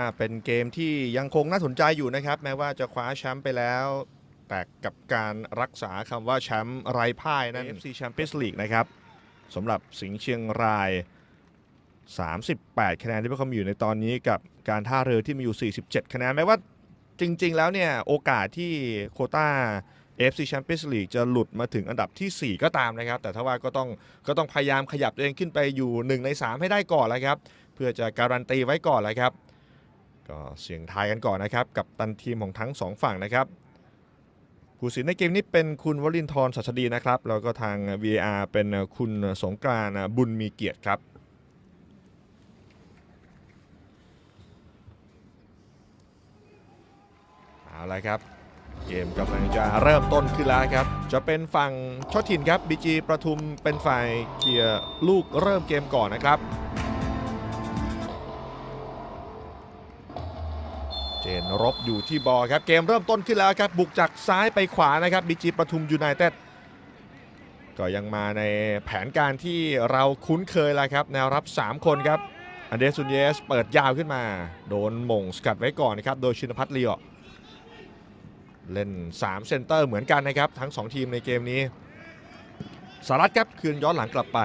อ่าเป็นเกมที่ยังคงน่าสนใจอยู่นะครับ แม้ว่าจะคว้าแชมป์ไปแล้ว แต่กับการรักษาคำว่าแชมป์ไร้พ่ายนั้น FC Champions League นะครับสำหรับสิงห์เชียงราย 38 คะแนนที่พวกเขามีอยู่ในตอนนี้กับการท่าเรือที่มีอยู่ 47 คะแนนแม้ว่าจริง ๆ แล้วเนี่ย โอกาสที่โควต้า AFC Champions League จะหลุดมาถึงอันดับทีสี่ 4 ก็ตามนะครับ แต่ถ้าว่าก็ต้องก็ต้องพยายามขยับตัวเองขึ้นไปอยู่ 1 ใน 3 ให้ได้ก่อนแล้วครับ เพื่อจะการันตีไว้ก่อนแล้วครับ ก็เสียงทายกันก่อนนะครับ กับตันทีมของทั้ง 2 ฝั่งนะครับผู้สินในเกมนี้เป็นคุณวลินทร์สัชดีนะครับ แล้วก็ทาง VAR เป็นคุณสงกรานบุญมีเกียรติครับ เอาละครับ เกมกำลังจะเริ่มต้นขึ้นแล้วครับ จะเป็นฝั่งชอตถิ่นครับบีจีประทุมเป็นฝ่ายเกียร์ลูกเริ่มเกมก่อนนะครับ เจนรบอยู่ที่บอลครับเกมเริ่มต้นขึ้นแล้วครับบุกจากซ้ายไปขวานะครับบีจีประทุมยูไนเต็ดก็ยังมาในแผนการที่เราคุ้นเคยแล้วครับแนวรับ 3 คนครับอันเดรซุนเยสเปิดยาวขึ้นมา โดนมงสกัดไว้ก่อนนะครับโดยชินพัฒน์เลียวเล่น 3 เซนเตอร์เหมือนกันนะครับ ทั้ง 2 ทีมในเกมนี้สารัตครับคืนย้อนหลังกลับไป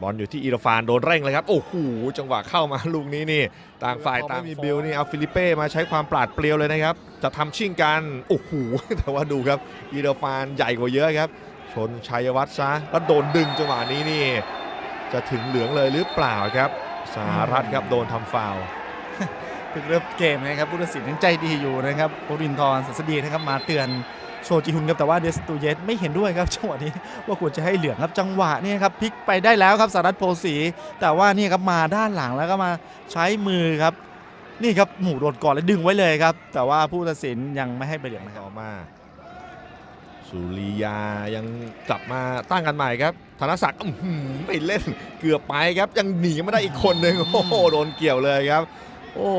บอลอยู่ที่อีรฟานโดนเร่งเลยครับ โอ้โหจังหวะเข้ามาลูกนี้นี่ ต่างฝ่ายต่างมีบิลนี่เอาฟิลิเป้มาใช้ความปราดเปรียวเลยนะครับ จะทำชิ่งกันโอ้โหแต่ว่าดูครับอีรฟานใหญ่กว่าเยอะครับ ชนชัยวัฒน์ซะแล้วโดนดึงจังหวะนี้นี่ จะถึงเหลืองเลยหรือเปล่าครับสารัตครับโดนทำฟาวล์เพิ่งเริ่มเกมนะครับผู้ตัดสินยังใจดีอยู่นะครับโบรินทร์สัสดีนะครับมาเตือน โชจิฮุนครับแต่ว่าเดสตูเยสไม่เห็นด้วยครับจังหวะนี้ว่าควรจะให้เหลืองครับจังหวะนี้ครับพลิกไปได้แล้วครับสารัตโพสี แต่ว่านี่ครับมาด้านหลังแล้วก็มาใช้มือครับ นี่ครับหมู่โดนก่อนแล้วดึงไว้เลยครับ แต่ว่าผู้ตัดสินยังไม่ให้ใบเหลืองนะครับต่อมาสุริยายังกลับมาตั้งกันใหม่ครับธนศักดิ์อื้อหือไปเล่นเกือบไปครับ ยังหนีไม่ได้อีกคนหนึ่งโอ้โหโดนเกี่ยวเลยครับ โอ้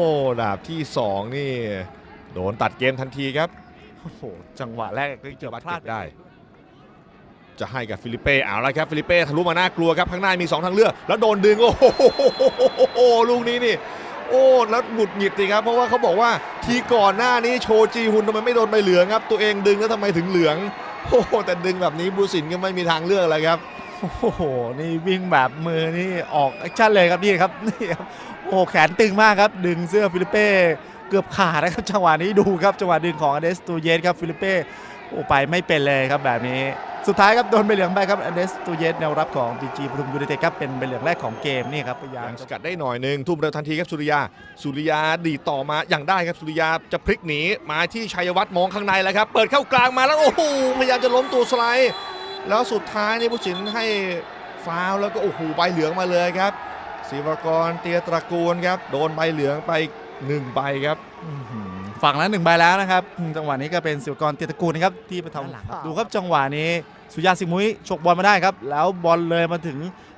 ดาบที่ 2 นี่ โดนตัดเกมทันทีครับ โอ้โหจังหวะแรกก็เกือบพลาดได้ จะให้กับฟิลิเป้เอาละครับฟิลิเป้ทะลุมาน่ากลัวครับข้างหน้ามี 2 ทางเลือก แล้วโดนดึงโอ้โหลูกนี้นี่ โอ้แล้วหงุดหงิดสิครับ เพราะว่าเขาบอกว่าทีก่อนหน้านี้โชจีฮุนทำไมไม่โดนใบเหลืองครับ ตัวเองดึงแล้วทำไมถึงเหลืองโอ้โหแต่ดึงแบบนี้บูสินก็ไม่มีทางเลือกเลยครับโอ้โห นี่วิ่งแบบมือนี่ออกแอคชั่นเลยครับนี่ครับนี่ครับ โอ้โหแขนตึงมากครับ ดึงเสื้อฟิลิเป้ เกือบขาดนะครับจังหวะนี้ดูครับจังหวะดึงของอเดสตูเยสครับฟิลิเป้โอ้ไปไม่เป็นเลยครับแบบนี้ สุดท้ายครับโดนใบเหลืองไปครับอเดสตูเยสแนวรับของบีจีปทุมยูไนเต็ดครับเป็นใบเหลืองแรกของเกมนี่ครับพยายามยังสกัดได้หน่อยหนึ่งทุ่มเร็วทันทีครับสุริยา สุริยาดีต่อมาอย่างได้ครับสุริยาจะพลิกหนีมาที่ชัยวัฒน์มองข้างในแล้วครับเปิดเข้ากลางมาแล้วโอ้โหพยายามจะล้มตัวสไลด์แล้วสุดท้ายนี่ผู้สินให้ฟาวแล้วก็โอ้โหใบเหลืองมาเลยครับศิวกรเตียตระกูลครับโดนใบเหลืองไป หนึ่งใบครับอื้อหือฝั่งละหนึ่งใบแล้วนะครับอืมจังหวะนี้ก็เป็นศิวกรเตียตระกูลนะครับที่ไปทำหลังดูครับจังหวะนี้สุริยาสิงห์มุ้ยฉกบอลมาได้ครับ แล้วบอลเลยมาถึง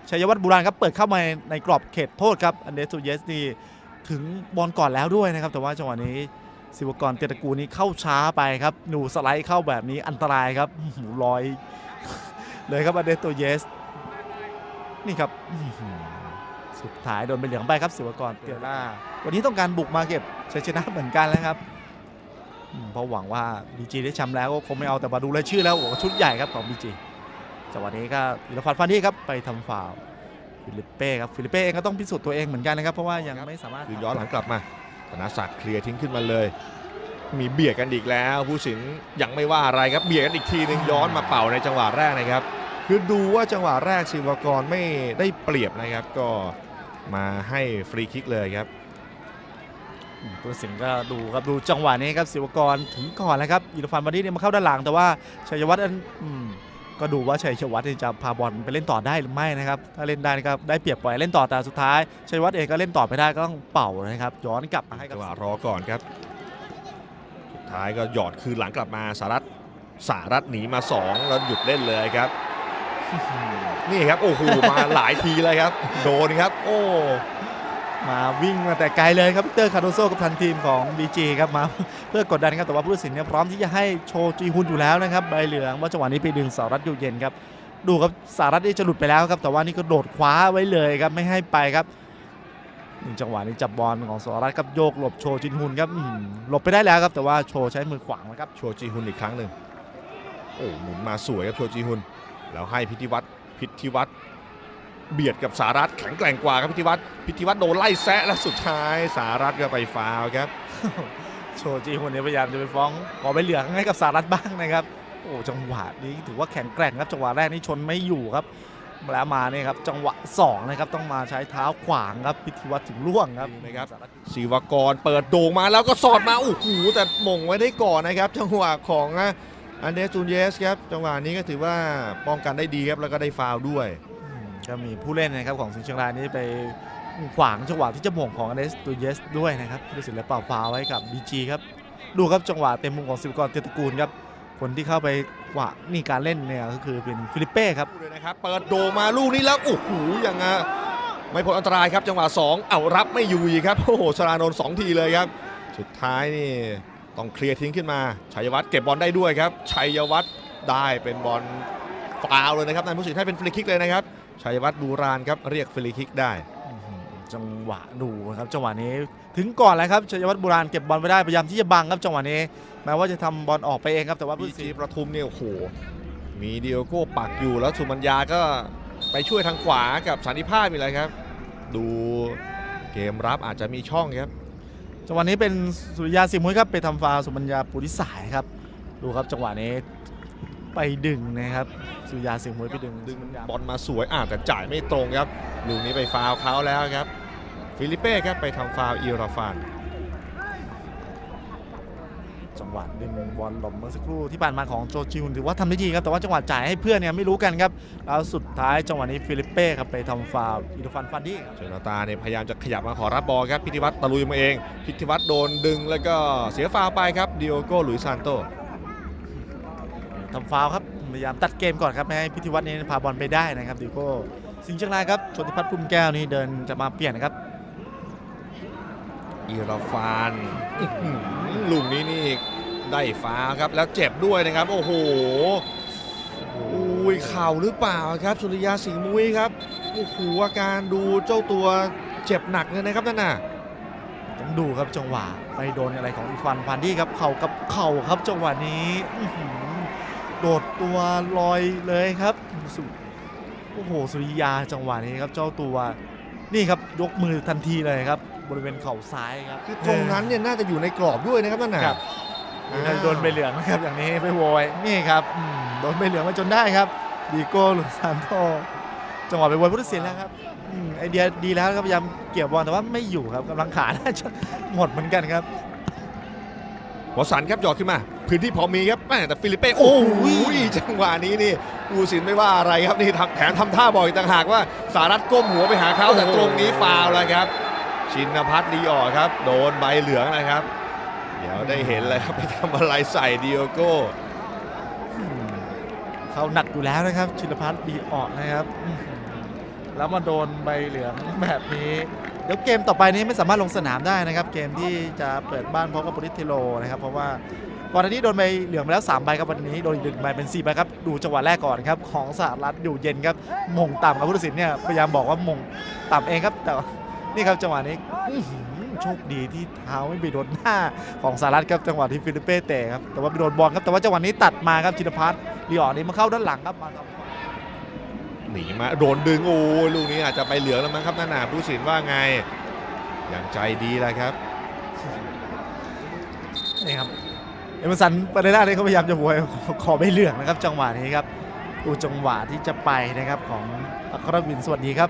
ชัยวัฒน์บุราณครับเปิดเข้ามาในกรอบเขตโทษครับอันเดสตูเยสนี่ถึงบอลก่อนแล้วด้วยนะครับ แต่ว่าจังหวะนี้ศิวกรเตียตระกูลนี้เข้าช้าไปครับหนูสไลด์เข้าแบบนี้อันตรายครับอื้อหือลอยเลยครับอันเดสตูเยสนี่ครับอื้อหือ สุดท้ายโดนใบเหลืองไปครับศิวกรเตียร่าวันนี้ต้องการบุกมาเก็บชัยชนะเหมือนกันแล้วครับอืมเพราะหวังว่าบีจีได้แชมป์แล้วก็คงไม่เอาแต่มาดูรายชื่อแล้วโอ้โหชุดใหญ่ครับของบีจีจังหวะนี้ก็อิรฟันฟันที่ครับไปทำฟาวล์ฟิลิปเป้ครับฟิลิปเป้เองก็ต้องพิสูจน์ตัวเองเหมือนกันนะครับ เพราะว่ายังไม่สามารถคือย้อนหลังกลับมาธนศักดิ์เคลียร์ทิ้งขึ้นมาเลย มีเบียดกันอีกแล้ว ผู้สินยังไม่ว่าอะไรครับเบียดกันอีกทีหนึงย้อนมาเป่าในจังหวะแรกนะครับ คือดูว่าจังหวะแรกศิวกรไม่ได้เปรียบนะครับ ก็ มาให้ฟรีคิกเลยครับอืมตัวสิงห์ก็ดูครับดูจังหวะนี้ครับศิวกรถึงก่อนแล้วครับอิรฟันวันนี้เนี่ยมาเข้าด้านหลังแต่ว่าชัยวัฒน์อันอืมก็ดูว่าชัยวัฒน์เนี่ยจะพาบอลไปเล่นต่อได้หรือไม่นะครับถ้าเล่นได้นะครับได้เปรียบปล่อยเล่นต่อแต่สุดท้ายชัยวัฒน์เองก็เล่นต่อไม่ได้ก็ต้องเป่านะครับย้อนกลับมาให้กับจังหวะรอก่อนครับสุดท้ายก็หยอดคืนหลังกลับมาสารัตสารัตหนีมา 2 แล้วหยุดเล่นเลยครับ นี่ครับ โอ้โหมาหลายทีเลยครับ โดนครับ โอ้มาวิ่งมาแต่ไกลเลยครับวิเตอร์คาร์โดโซกับทันทีมของ BG ครับมาเพื่อกดดันครับแต่ว่าผู้ตัดสินเนี่ยพร้อมที่จะให้โชจีฮุนอยู่แล้วนะครับใบเหลืองว่าจังหวะนี้ไปดึงสารัตอยู่เย็นครับดูครับสารัตนี่จะหลุดไปแล้วครับแต่ว่านี่ก็โดดคว้าไว้เลยครับไม่ให้ไปครับนี่จังหวะนี้จับบอลของสหรัฐกับโยกหลบโชจินฮุนครับหลบไปได้แล้วครับแต่ว่าโชใช้มือขวางนะครับโชจีฮุนอีกครั้งหนึ่งโอ้หมุนมาสวยครับโชจีฮุน แล้วให้พิธีวัตรพิธีวัตรเบียดกับสารัตแข็งแกร่งกว่าครับพิธีวัตรพิธีวัตรโดนไล่แซะและสุดท้ายสารัตก็ไปฟาวล์ครับโชจินฮุนเนี่ยพยายามจะไปฟ้องขอไปเหลืองให้กับสหรัฐบ้างนะครับโอ้จังหวะนี้ถือว่าแข็งแกร่งครับจังหวะแรกนี่ชนไม่อยู่ครับแล้วมาเนี่ยครับจังหวะสองนะครับต้องมาใช้เท้าขวางครับพิธีวัตรถึงล่วงครับนะครับศิวกรเปิดโด่งมาแล้วก็สอดมาโอ้โหแต่หม่งไว้ได้ก่อนนะครับ จังหวะของ อันเดรสจูนเยสครับจังหวะนี้ก็ถือว่าป้องกันได้ดีครับแล้วก็ได้ฟาวล์ด้วยอืมก็มีผู้เล่นนะครับของสิงห์เชียงรายนี้ไปขวางจังหวะที่จะหม่งของอเดสตูเยสด้วยนะครับผู้ตัดสินและเป่าฟาวล์ไว้กับบีจีครับดูครับจังหวะเต็มมุมของศิวกรเตียรตระกูลครับคนที่เข้าไปขวางนี่การเล่นเนี่ยก็คือเป็นฟิลิปเป้ครับเลยนะครับเปิดโดมาลูกนี้แล้วโอ้โหยังไงไม่พ้นอันตรายครับจังหวะ 2 เอารับไม่อยู่อีกครับโอ้โหชลานนท์สองทีเลยครับ สุดท้ายนี่ ต้องเคลียร์ทิ้งขึ้นมา ชัยวัฒน์เก็บบอลได้ด้วยครับ ชัยวัฒน์ได้เป็นบอลฟาวล์เลยนะครับนายผู้สินให้เป็นฟรีคิกเลยนะครับ ชัยวัฒน์บูรานครับเรียกฟรีคิกได้อื้อหือจังหวะดูนะครับจังหวะนี้ถึงก่อนแล้วครับชัยวัฒน์บุราณเก็บบอลไว้ได้พยายามที่จะบังครับจังหวะนี้แม้ว่าจะทำบอลออกไปเองครับแต่ว่าพีผู้ตัดจีสินประทุมเนี่ยโอ้โหมีเดียโก้ปักอยู่แล้วสุมัญญาก็ไปช่วยทางขวากับสันติภาพอีกแล้วครับ ดูเกมรับอาจจะมีช่องครับ จังหวะนี้เป็นสุริยาสิมุ้ยครับไปทำฟาวล์สุบัญญาปุริสายครับ ดูครับจังหวะนี้ไปดึงนะครับสุริยาสิมุ้ยไปดึงดึงสุบัญญาบอลมาสวยอ่าแต่จ่ายไม่ตรงครับลูกนี้ไปฟาวล์เขาแล้วครับ ฟิลิเป้ครับไปทำฟาวล์อิราฟาน จังหวะดึงบอลหลบเมื่อสักครู่ที่ผ่านมาของโจจิวถือว่าทำได้ดีครับ แต่ว่าจังหวะจ่ายให้เพื่อนเนี่ยไม่รู้กันครับแล้วสุดท้ายจังหวะนี้ฟิลิปเป้ครับไปทำฟาวล์อิรฟันฟันดี้ครับเจนาตาเนี่ยพยายามจะขยับมาขอรับบอลครับพิธีวัตรตะลุยมาเองพิธีวัตรโดนดึงแล้วก็เสียฟาวล์ไปครับดิโอโก้หลุยส์ซานโตทำฟาวล์ครับพยายามตัดเกมก่อนครับไม่ให้พิธีวัฒน์นี้พาบอลไปได้นะครับดิโก้สิงห์เชียงรายครับชนทิพัฒน์พุ่มแก้วนี่เดินจะมาเปลี่ยนนะครับอิราฟานอื้อหือ ลูกนี้นี่ได้ฟ้าครับแล้วเจ็บด้วยนะครับ โอ้โหอุ้ยเข่าหรือเปล่าครับ สุริยาสิงห์มุ้ยครับโอ้โหอาการดูเจ้าตัวเจ็บหนักเลยนะครับนั่นน่ะต้องดูครับจังหวะไปโดนอะไรของฟันฟันดี้ครับเข่ากับเข่าครับจังหวะนี้อือหือโดดตัวลอยเลยครับโอ้โหสุริยาจังหวะนี้ครับเจ้าตัวนี่ครับยกมือทันทีเลยครับ บริเวณเข่าซ้ายครับคือตรงนั้นเนี่ยน่าจะอยู่ในกรอบด้วยนะครับนั่นน่ะครับนี่โดนใบเหลืองนะครับอย่างนี้ไปโวยนี่ครับอืมโดนใบเหลืองมาจนได้ครับดีโก้หลุยซานโตจังหวะไปโวยพุทธศิลป์แล้วครับอืมไอเดียดีแล้วครับพยายามเกี่ยวบอลแต่ว่าไม่อยู่ครับกำลังขาน่าจะหมดเหมือนกันครับวสันต์ครับหยอดขึ้นมา พื้นที่พอมีครับแม่แต่ฟิลิปเป้โอ้โหจังหวะนี้นี่อูสินไม่ว่าอะไรครับนี่ทำแถมทำท่าบอกอีกต่างหากว่าสารัตก้มหัวไปหาเขาแต่ตรงนี้ฟาวล์แล้วครับ ชินพัฒน์ลีออกครับ โดนใบเหลืองนะครับ เดี๋ยวได้เห็นเลยครับไปทำอะไรใส่ดิโอโก้อืมเขาหนักอยู่แล้วนะครับ ชินพัฒน์ดีออกนะครับอื้อหือแล้วมาโดนใบเหลืองแบบนี้เดี๋ยวเกมต่อไปนี้ไม่สามารถลงสนามได้นะครับ เกมที่จะเปิดบ้านพบกับโปริสเทโลนะครับ เพราะว่าก่อนหน้านี้โดนใบเหลืองไปแล้ว3ใบครับวันนี้โดนอีกหนึ่งใบเป็น4ใบครับดูจังหวะแรกก่อนครับของสหรัฐอยู่เย็นครับมงต่ำครับผู้ตัดสินเนี่ยพยายามบอกว่ามงต่ำเองครับแต่ว่า นี่ครับจังหวะนี้โชคดีที่เท้าไม่ไปโดนหน้าของสหรัฐครับจังหวะที่ฟิลิปเป้เตะครับแต่ว่าไปโดนบอลครับแต่ว่าจังหวะนี้ตัดมาครับชินพัฒน์ลีออนนี่มาเข้าด้านหลังครับมาหนีมาโดนดึงโอ้ลูกนี้อาจจะไปเหลืองแล้วมั้งครับนั่นน่ะผู้สินว่าไงอย่างใจดีแล้วครับนี่ครับเอเมอร์สันปาเรล่าเนี่ยเขาพยายามจะบวยขอขอไม่เหลืองนะครับ จังหวะนี้ครับดูจังหวะที่จะไปนะครับของอัครวินสวัสดีครับ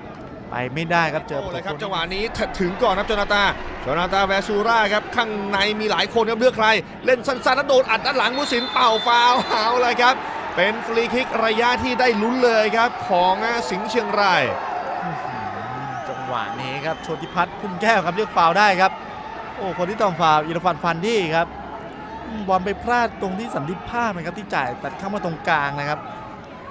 ไปไม่ได้ครับเจอโอ้เลยครับประตูจังหวะนี้ถถึงก่อนครับโจนาตาโจนาตาแวซูราครับข้างในมีหลายคนครับเลือกใคร เล่นสั้นๆแล้วโดนอัดด้านหลังผู้สินเป่าฟาวล์เอาเลยครับ เป็นฟรีคิกระยะที่ได้ลุ้นเลยครับของสิงห์เชียงรายอื้อหือจังหวะนี้ครับโชติพัฒน์พุ่มแก้วครับเรียกฟาวล์ได้ครับ โอ้คนที่ต้องฟาวล์อิรฟันฟันดี้ครับอืมบอลไปพลาดตรงที่สันติภาพนะครับที่จ่ายตัดเข้ามาตรงกลางนะครับ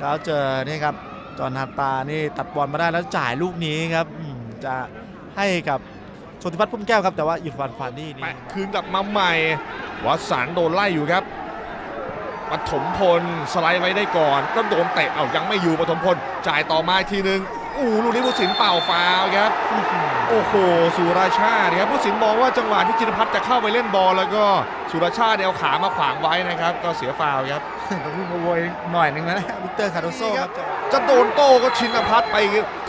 แล้วเจอนี่ครับ จอห์นฮาตานี่ตัดบอลมาได้แล้วจ่ายลูกนี้ครับอืมจะให้กับโชติพัฒน์พุ่มแก้วครับแต่ว่าอิรฟันฟันดี้นี่แปะคืนกลับมาใหม่วัดสันโดนไล่อยู่ครับปฐมพลสไลด์ไว้ได้ก่อนก็โดนเตะเอายังไม่อยู่ปฐมพลจ่ายต่อมาอีกทีนึงอู้ลูกนี้ผู้สินเป่าฟาวล์ครับโอ้โหสุราชาติครับผู้สินมองว่าจังหวะที่จินพัฒน์จะเข้าไปเล่นบอลแล้วก็สุราชาติเนี่ยเอาขามาขวางไว้นะครับ ก็เสียฟาวล์ครับ ต้องพูดโวยหน่อยหนึ่งนะวิกเตอร์คาร์โดโซครับจะโดนโต้ก็ชินพัฒน์ไป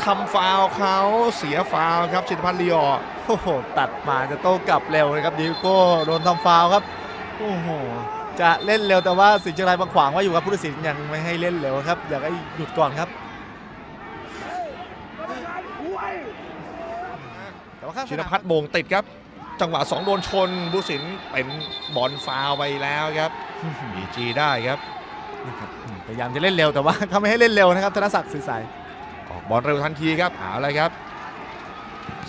ทำฟาวล์เขาเสียฟาวล์ครับชินพัฒน์ลีออร์โอ้โหตัดมาจะโต้กลับเร็วเลยครับดิโก้โดนทำฟาวล์ครับโอ้โหจะเล่นเร็วแต่ว่าสิงห์เชียงรายมาขวางไว่าอยู่ครับผู้ตัดสินยังไม่ให้เล่นเร็วครับอยากให้หยุดก่อนครับแต่ว่าข้างชินพัฒน์โมงติดครับ จังหวะสองโดนชนผู้สินเป็นบอลฟาวล์ไปแล้วครับบีจีได้ครับนะครับพยายามจะเล่นเร็วแต่ว่าเขาไม่ให้เล่นเร็วนะครับธนศักดิ์สื่อสายออกบอลเร็วทันทีครับเอาเลยครับ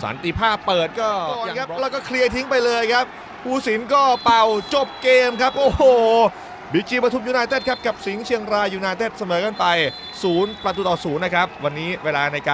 สันติภาพเปิดก็ครับแล้วก็เคลียร์ทิ้งไปเลยครับผู้สินก็เป่าจบเกมครับ โอ้โหบีจีปทุมยูไนเต็ดครับกับสิงห์เชียงรายยูไนเต็ดเสมอกันไป 0 ประตูต่อ 0 นะครับ วันนี้เวลาในการ